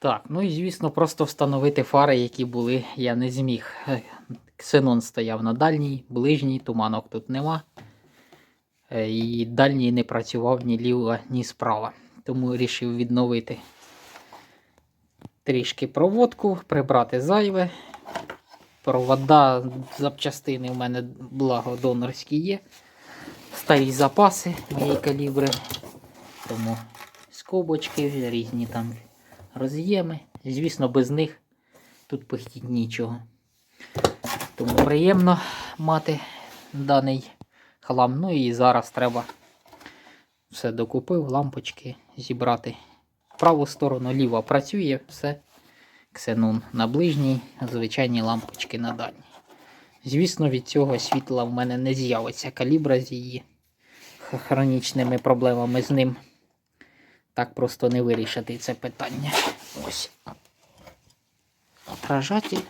Так, ну і звісно, просто встановити фари, які були, я не зміг. Е, Ксенон стояв на дальній, ближній, туманок тут нема. Е, І дальній не працював ні ліва, ні справа. Тому вирішив відновити трішки проводку, прибрати зайве. Провода, запчастини в мене благо донорські є. Старі запаси моєї калібри. Тому скобочки, різні там роз'єми. Звісно, без них тут пихтіть нічого. Тому приємно мати даний хлам. Ну і зараз треба все докупив, лампочки зібрати. Праву сторону ліва працює, все. Ксенон на ближній, звичайні лампочки на дальній. Звісно, від цього світла в мене не з'явиться калібра з її хронічними проблемами з ним. Так просто не вирішити це питання. Ось. Отражатель.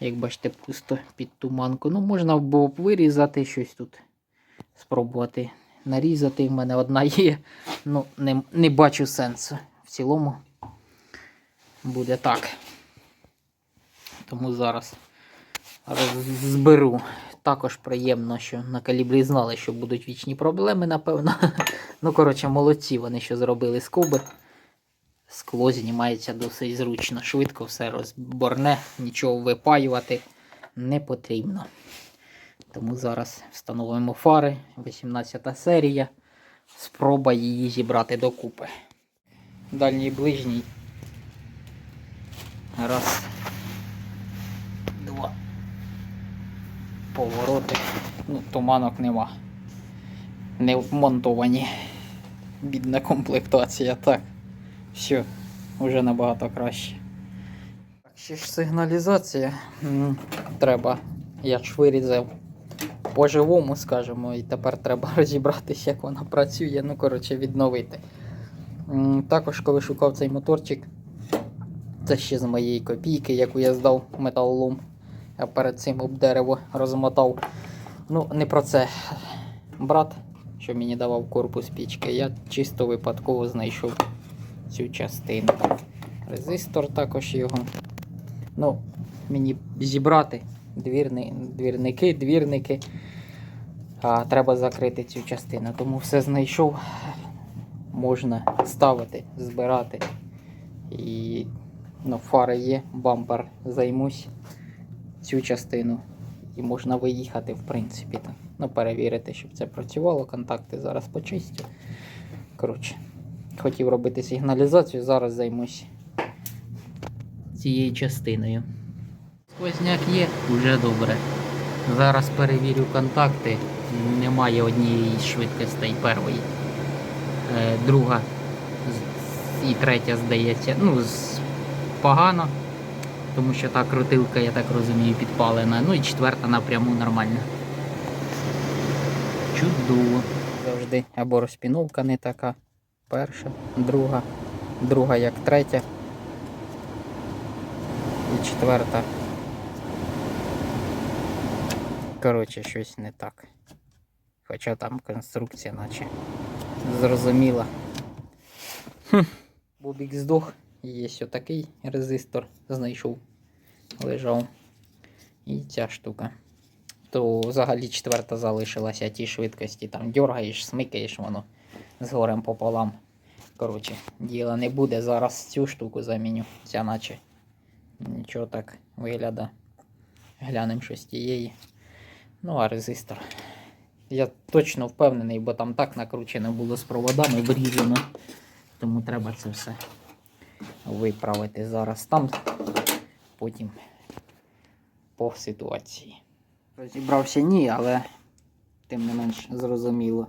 Як бачите, пусто під туманку. Ну, можна було б вирізати щось тут. Спробувати нарізати. В мене одна є. Ну, не, не бачу сенсу. В цілому буде так. Тому зараз роз- зберу. Також приємно, що на калібрі знали, що будуть вічні проблеми, напевно. Ну, коротше, молодці вони, що зробили скоби. Скло знімається досить зручно, швидко все розборне, нічого випаювати не потрібно. Тому зараз встановимо фари, 18 серія. Спроба її зібрати докупи. Дальній ближній. Раз. Два. Повороти. Ну, туманок нема. Не вмонтовані. Бідна комплектація. Так. Все, вже набагато краще. Так, ще ж сигналізація. Треба. Я ж вирізав по-живому, скажімо, і тепер треба розібратися, як вона працює. Ну, коротше, відновити. Також, коли шукав цей моторчик, це ще з моєї копійки, яку я здав металолом. Я перед цим об дерево розмотав. Ну, не про це. Брат, що мені давав корпус пічки, я чисто випадково знайшов цю частину. Резистор також його. Ну, мені зібрати двірни, двірники, двірники. А треба закрити цю частину. Тому все знайшов. Можна ставити, збирати. І ну, фари є, бампер займусь цю частину. І можна виїхати, в принципі. Там. Ну, перевірити, щоб це працювало. Контакти зараз почистю. Коротше, хотів робити сигналізацію, зараз займусь цією частиною. Сквозняк є, вже добре. Зараз перевірю контакти. Немає однієї з швидкостей першої. Е, друга і третя, здається, ну, погано, тому що та крутилка, я так розумію, підпалена. Ну і четверта напряму нормальна. Чудово. Завжди або розпіновка не така. Перша, друга, друга як третя. І четверта. Коротше, щось не так. Хоча там конструкція наче зрозуміла. Хм. Бобік здох. Є ще такий резистор знайшов. Лежав. І ця штука. То взагалі четверта залишилася ті швидкості. Там дергаєш, смикаєш воно з горем пополам. Коротше, діла не буде. Зараз цю штуку заміню. Ця наче нічого так виглядає. Глянемо що з тієї. Ну, а резистор. Я точно впевнений, бо там так накручено було з проводами, врізано. Тому треба це все виправити зараз там. Потім по ситуації. Розібрався ні, але тим не менш зрозуміло.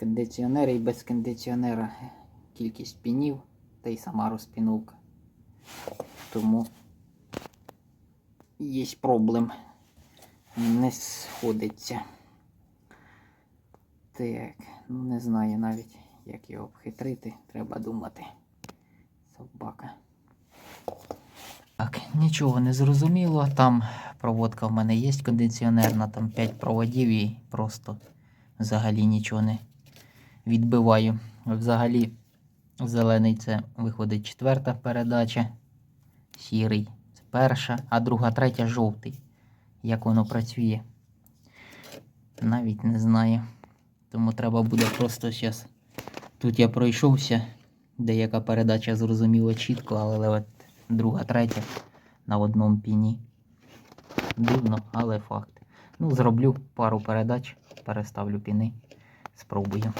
Кондиціонер і без кондиціонера кількість пінів та й сама розпіновка. Тому є проблем. Не сходиться. Так, ну не знаю навіть, як його обхитрити, треба думати. Собака. Так, нічого не зрозуміло. Там проводка в мене є кондиціонерна, там 5 проводів і просто взагалі нічого не відбиваю. Взагалі Зелений це виходить четверта передача. Сірий це перша, а друга, третя жовтий. Як воно працює? Навіть не знаю. Тому треба буде просто зараз. Тут я пройшовся. Деяка передача зрозуміло чітко, але от друга, третя на одному піні. Дивно, але факт. Ну, зроблю пару передач, переставлю піни, спробую.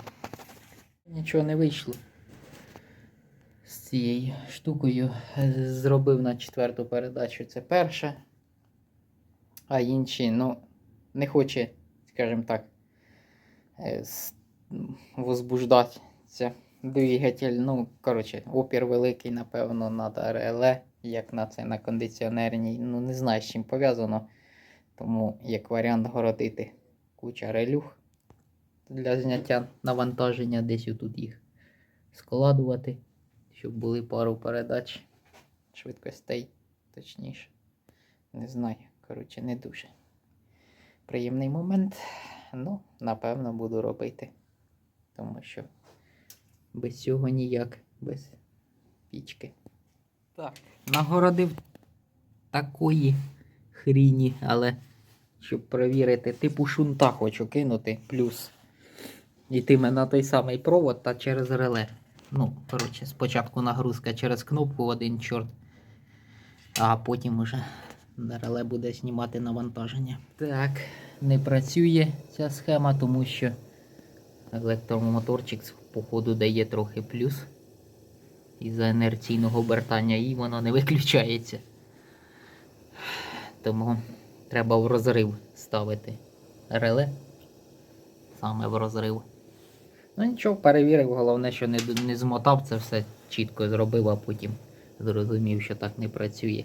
Нічого не вийшло. З цією штукою Е, зробив на четверту передачу. Це перша. А інші, ну, не хоче, скажімо так, е, возбуждатися двигатель. Ну, коротше, опір великий, напевно, на реле, як на це на кондиціонерній. Ну, не знаю, з чим пов'язано. Тому як варіант городити куча релюх для зняття навантаження, десь тут їх складувати, щоб були пару передач швидкостей, точніше. Не знаю, коротше, не дуже. Приємний момент. Ну, напевно, буду робити. Тому що без цього ніяк, без пічки. Так, нагородив такої хріні, але щоб перевірити, типу шунта хочу кинути, плюс йтиме на той самий провод та через реле. Ну, коротше, спочатку нагрузка через кнопку один чорт, а потім уже на реле буде знімати навантаження. Так, не працює ця схема, тому що електромоторчик походу дає трохи плюс із-за інерційного обертання і воно не виключається. Тому треба в розрив ставити реле. Саме в розрив. Ну нічого, перевірив, головне, що не, не змотав це все чітко зробив, а потім зрозумів, що так не працює.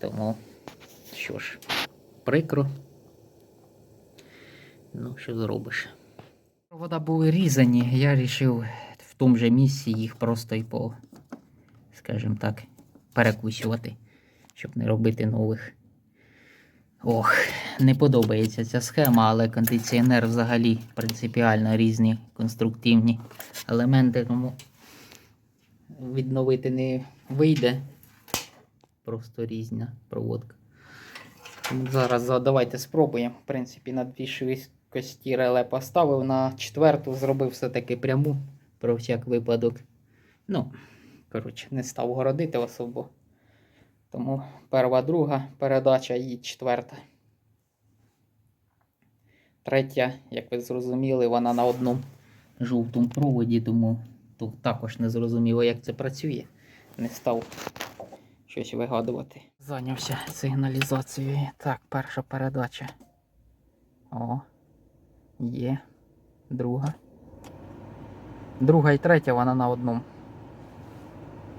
Тому, що ж, прикро. Ну, що зробиш? Провода були різані, я вирішив в тому же місці їх просто і по, скажімо так, перекусювати, щоб не робити нових. Ох, не подобається ця схема, але кондиціонер взагалі принципіально різні конструктивні елементи, тому відновити не вийде. Просто різна проводка. Зараз давайте спробуємо. В принципі, на 2,6 кості реле поставив на четверту, зробив все-таки пряму про всяк випадок. Ну, коротше, не став городити особо. Тому перва друга передача і четверта. Третя, як ви зрозуміли, вона на одному жовтому проводі, тому тут також не зрозуміло, як це працює. Не став щось вигадувати. Зайнявся сигналізацією. Так, перша передача. О є. Друга. Друга і третя вона на одному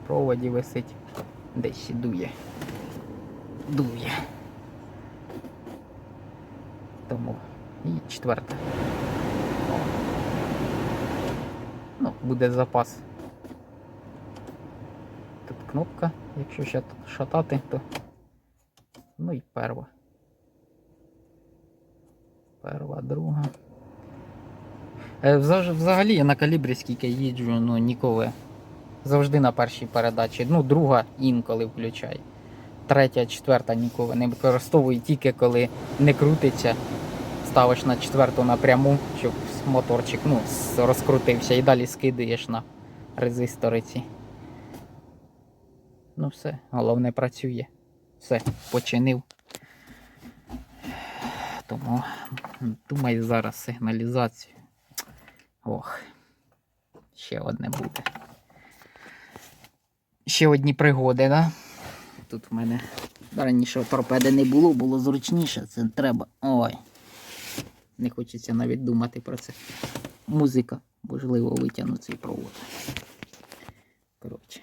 проводі висить. Десь дує. Дує. Тому. І четверта. О. Ну, буде запас. Тут кнопка, якщо ще шатати, то. Ну і перва. Перва, друга. Е, Взагалі я на калібрі скільки їджу, ну ніколи. Завжди на першій передачі. Ну, друга інколи включай. Третя, четверта ніколи не використовую тільки коли не крутиться. Ставиш на четверту напряму, щоб моторчик ну, розкрутився і далі скидаєш на резисториці. Ну все, головне працює. Все, починив. Тому думаю зараз сигналізацію. Ох, ще одне буде. Ще одні пригоди, да? Тут в мене раніше торпеди не було, було зручніше, це треба. Ой. Не хочеться навіть думати про це. Музика, можливо, витягну цей провод. Коротше.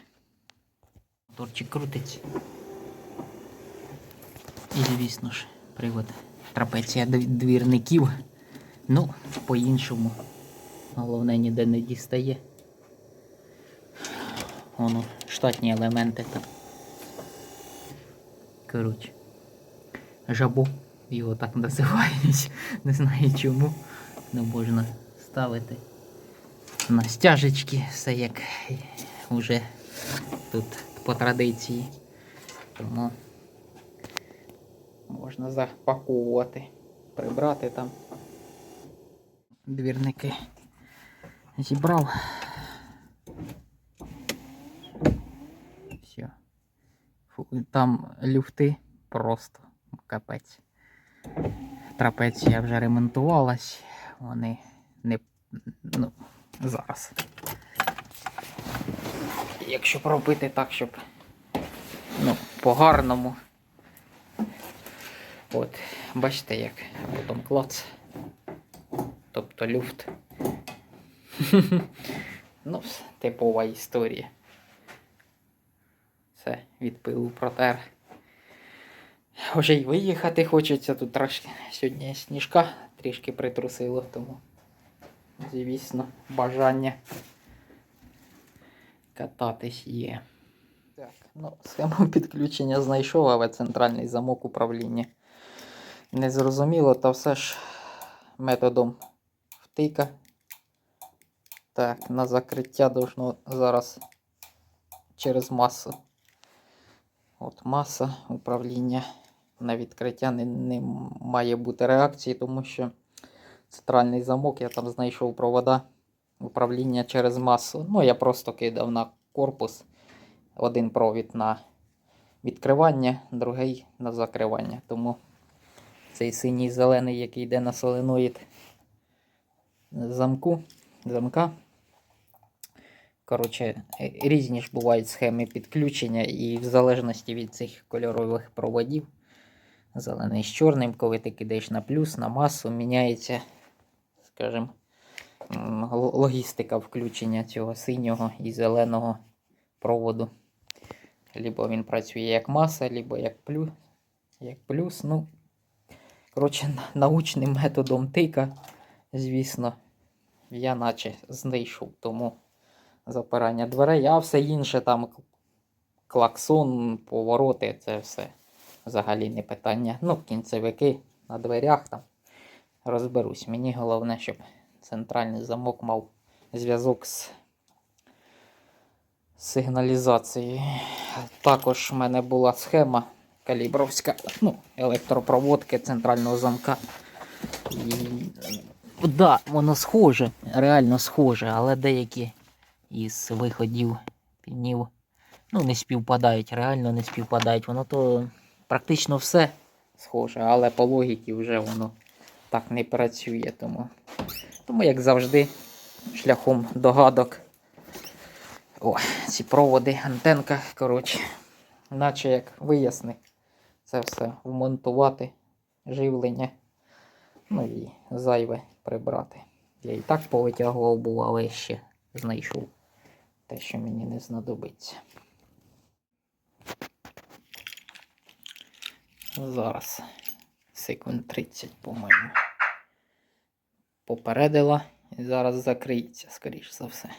Моторчик крутиться. І, звісно ж, привод трапеція двірників. Ну, по-іншому. Головне ніде не дістає. Воно штатні елементи там. Коротше. Жабо. Його так називають. Не знаю чому. Не можна ставити. на стяжечки, все як вже тут по традиції. Тому можна запаковувати, прибрати там. Двірники зібрав. Все. Фу, Там люфти просто капець. Трапеція вже ремонтувалась, вони не. Ну, зараз. Якщо пробити так, щоб ну, по-гарному. От, бачите, як потім клац. Тобто люфт. ну, типова історія. Все, від пилу протер. Вже й виїхати хочеться тут трошки. Сьогодні сніжка трішки притрусило, тому, звісно, бажання кататись є. Так, ну, схему підключення знайшов, але центральний замок управління. Не зрозуміло, та все ж методом втика. Так, на закриття должно зараз через масу. От маса управління на відкриття не, не має бути реакції, тому що центральний замок, я там знайшов провода управління через масу. Ну, я просто кидав на корпус один провід на відкривання, другий на закривання. Тому цей синій зелений, який йде на соленоїд замку, замка. Коротше, е, різні ж бувають схеми підключення, і в залежності від цих кольорових проводів, зелений з чорним, коли ти кидаєш на плюс, на масу, міняється, скажімо, логістика включення цього синього і зеленого проводу. Либо він працює як маса, либо як плюс. Як плюс. Ну, коротше, научним методом тика, звісно, я наче знайшов. Тому запирання дверей, а все інше там клаксон, повороти, це все взагалі не питання. Ну, кінцевики на дверях там розберусь. Мені головне, щоб центральний замок мав зв'язок з сигналізацією. Також в мене була схема калібровська, ну, електропроводки центрального замка. І... Да, воно схоже, реально схоже, але деякі із виходів пінів ну, не співпадають, реально не співпадають. Воно то практично все схоже, але по логіці вже воно так не працює. Тому, тому як завжди, шляхом догадок. О, ці проводи, антенка, коротше, наче як виясни, це все вмонтувати, живлення, ну і зайве прибрати. Я і так повитягував був, але ще знайшов те, що мені не знадобиться. Зараз секунд 30, по-моєму. Попередила і зараз закриється, скоріш за все.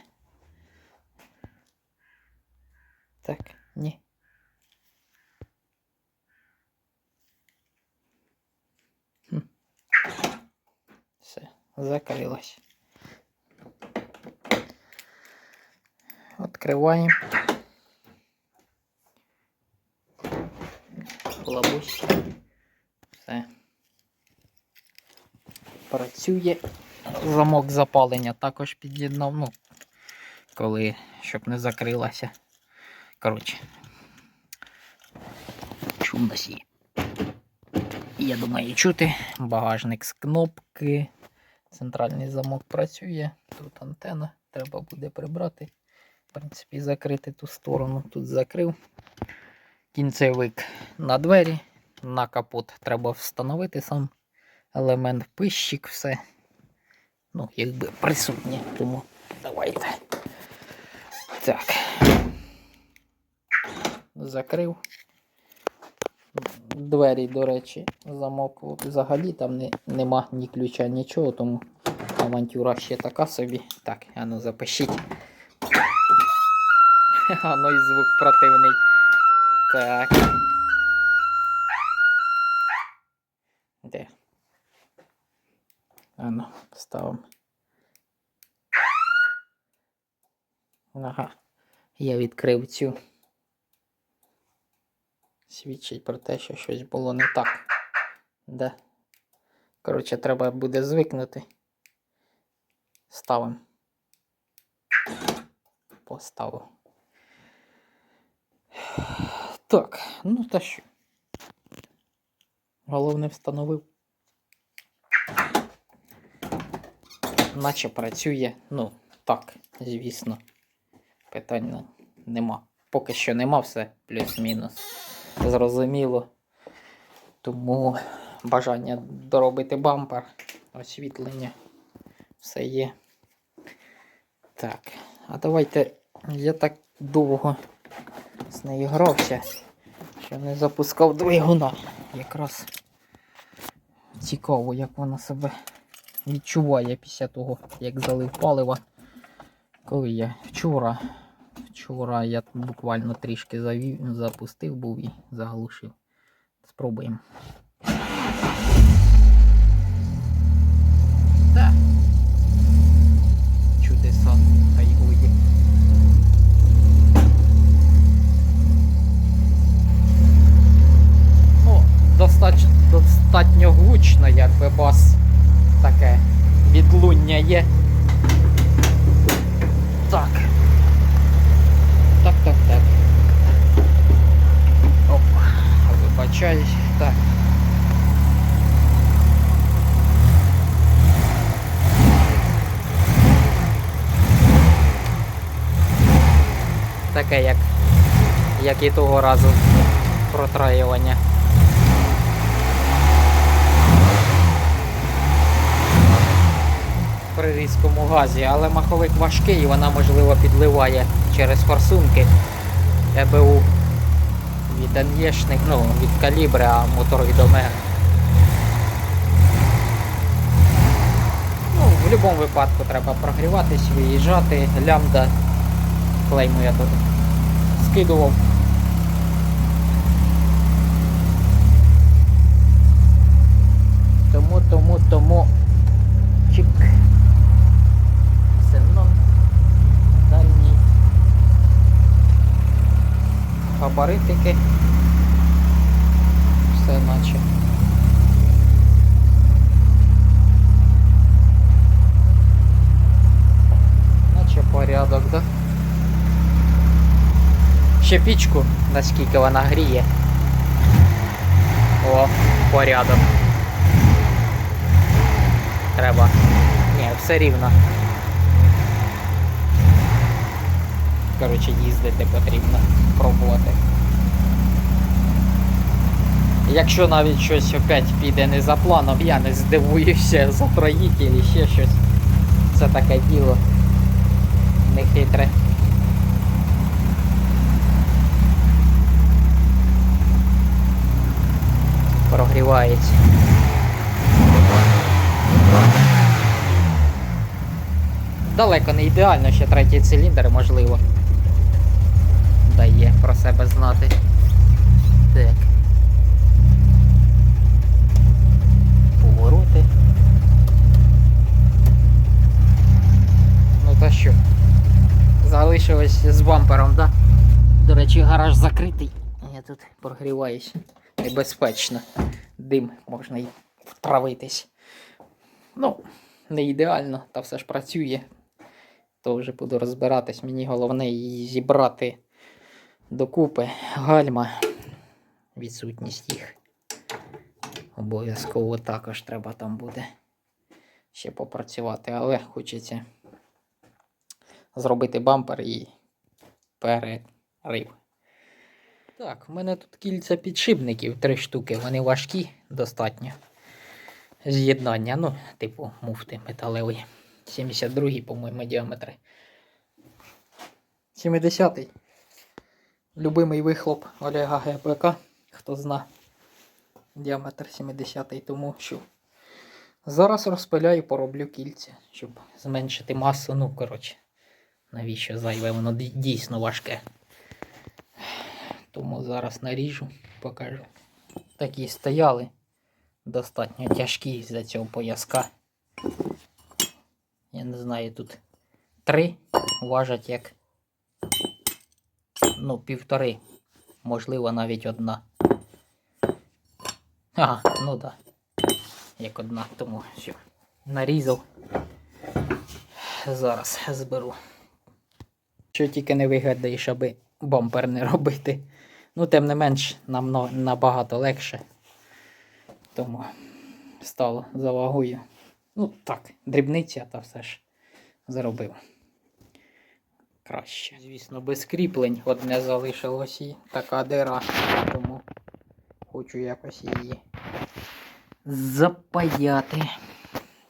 Так, ні. Хм. Все, закрилась. Открываем. Все. Працює. Замок запалення також під'єднав. Ну, коли, щоб не закрилася. Коротше. Шум носі. Я думаю, чути. Багажник з кнопки. Центральний замок працює. Тут антена. Треба буде прибрати. В принципі, закрити ту сторону. Тут закрив. Кінцевик на двері. На капот треба встановити сам елемент пищик, все. Ну, якби присутнє. Тому давайте. Так. Закрив. Двері, до речі, замок взагалі там не, нема ні ключа, нічого, тому авантюра ще така собі. Так, а ну запишіть. А ну і звук противний. Так. Де? А ну, ставимо. Ага. Я відкрив цю. Свідчить про те, що щось було не так. Да. Коротше, треба буде звикнути. Ставим. Поставив. Так, ну та що. Головне встановив. Наче працює. Ну, так, звісно. Питань нема. Поки що нема все плюс-мінус. Зрозуміло. Тому бажання доробити бампер, освітлення. Все є. Так, а давайте я так довго з нею грався, що не запускав двигуна. Якраз цікаво, як вона себе відчуває після того, як залив паливо. Коли я вчора, вчора я буквально трішки завів, запустив був і заглушив. Спробуємо. Так. Чудеса та й годі. Ну, достатньо, достатньо гучно, якби бас таке відлуння є. Так. Так, так, так. Опа. Вибачаюсь. Так. Таке як, як і того разу протраювання. При різкому газі, але маховик важкий, вона можливо підливає через форсунки ЕБУ від Анєшник, ну, від калібри, а мотор від Омега. Ну, в будь-якому випадку треба прогріватись, виїжджати, лямбда, клейму я тут скидував. Тому, тому, тому. Чик. Синон. Дальній. Габаритики. Все наче. Наче порядок, да? Ще пічку, наскільки вона гріє. О, порядок. Треба. Ні, все рівно. Коротше, їздити потрібно, пробувати. Якщо навіть щось опять піде не за планом, я не здивуюся затроїть і ще щось. Це таке діло нехитре. Прогрівається. Далеко не ідеально, ще третій циліндр, можливо. Дає про себе знати. Так. Повороти. Ну та що? Залишилось з бампером, да? До гараж закритий. Я тут прогріваюсь. Небезпечно. Дим можна й втравитись. Ну, не ідеально, та все ж працює. То вже буду розбиратись. Мені головне її зібрати докупи. Гальма. Відсутність їх. Обов'язково також треба там буде ще попрацювати, але хочеться зробити бампер і перерив. Так, в мене тут кільця підшипників, три штуки. Вони важкі достатньо. З'єднання, ну, типу муфти металевої. 72-й, по-моєму, діаметри. 70-й. Любимий вихлоп Олега ГПК, хто зна. Діаметр 70-й, тому що зараз розпиляю, пороблю кільця, щоб зменшити масу. Ну, коротше, навіщо зайве, воно дійсно важке. Тому зараз наріжу, покажу. Такі стояли достатньо тяжкі з-за цього пояска. Я не знаю, тут три важать як ну, півтори, можливо, навіть одна. Ага, ну так. Да. Як одна, тому все. Нарізав. Зараз зберу. Що тільки не вигадаєш, аби бампер не робити. Ну, тим не менш, нам набагато легше. Тому стало за вагою. Ну, так, дрібниця, та все ж зробив. Краще. Звісно, без кріплень одне залишилось і така дира. Тому хочу якось її запаяти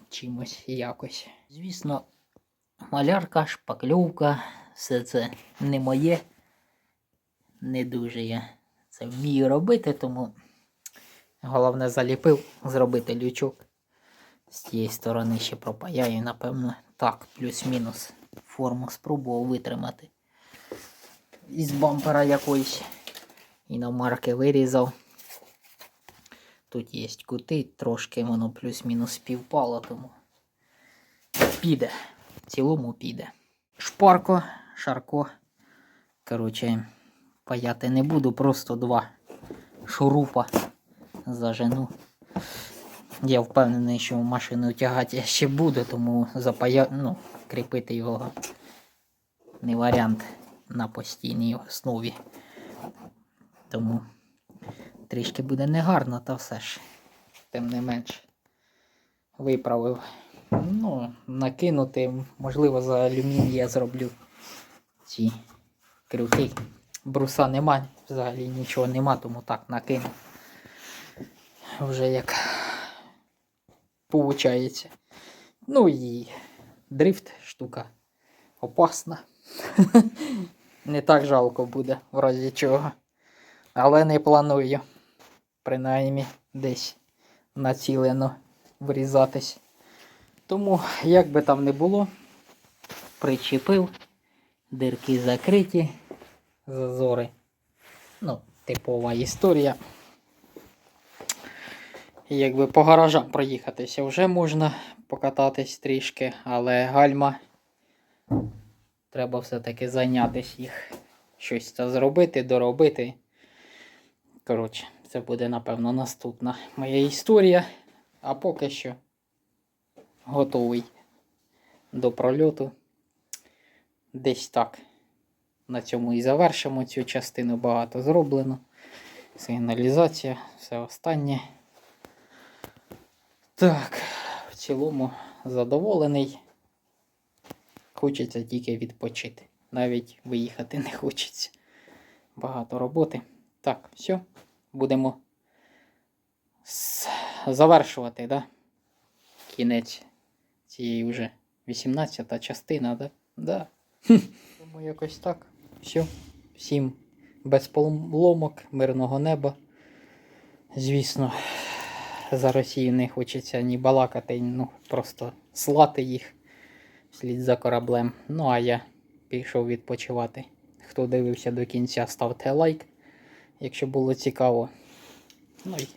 чимось якось. Звісно, малярка, шпакльовка, все це не моє. Не дуже я це вмію робити, тому головне заліпив зробити лючок. З тієї сторони ще пропаяю, напевно, так, плюс-мінус форму спробував витримати. Із бампера якоїсь іномарки вирізав. Тут є кути, трошки воно плюс-мінус співпало, тому піде. В цілому піде. Шпарко, шарко. Коротше, паяти не буду, просто два шурупа зажену. Я впевнений, що машину тягати ще буду, тому запая... ну, кріпити його не варіант на постійній основі. Тому трішки буде негарно, та все ж. Тим не менш виправив. Ну, накинути, можливо, за алюміній я зроблю ці крюки. Бруса нема, взагалі нічого нема, тому так накину. Вже як получається. Ну і дрифт штука опасна. Не так жалко буде, в разі чого. Але не планую. Принаймні десь націлено врізатись. Тому, як би там не було, причепив, дирки закриті, зазори. Ну, типова історія. Якби по гаражам проїхатися вже можна покататись трішки, але гальма треба все-таки зайнятися їх. Щось це зробити, доробити. Коротше, це буде, напевно, наступна моя історія. А поки що готовий до прольоту. Десь так. На цьому і завершимо цю частину багато зроблено. Сигналізація, все останнє. Так, в цілому задоволений. Хочеться тільки відпочити. Навіть виїхати не хочеться. Багато роботи. Так, все. Будемо завершувати, да? Кінець цієї вже 18-та частина, да? Да. Тому якось так. Все. Всім без поломок, мирного неба. Звісно, за Росію не хочеться ні балакати, ну просто слати їх вслід за кораблем. Ну а я пішов відпочивати. Хто дивився до кінця, ставте лайк, якщо було цікаво. Ну і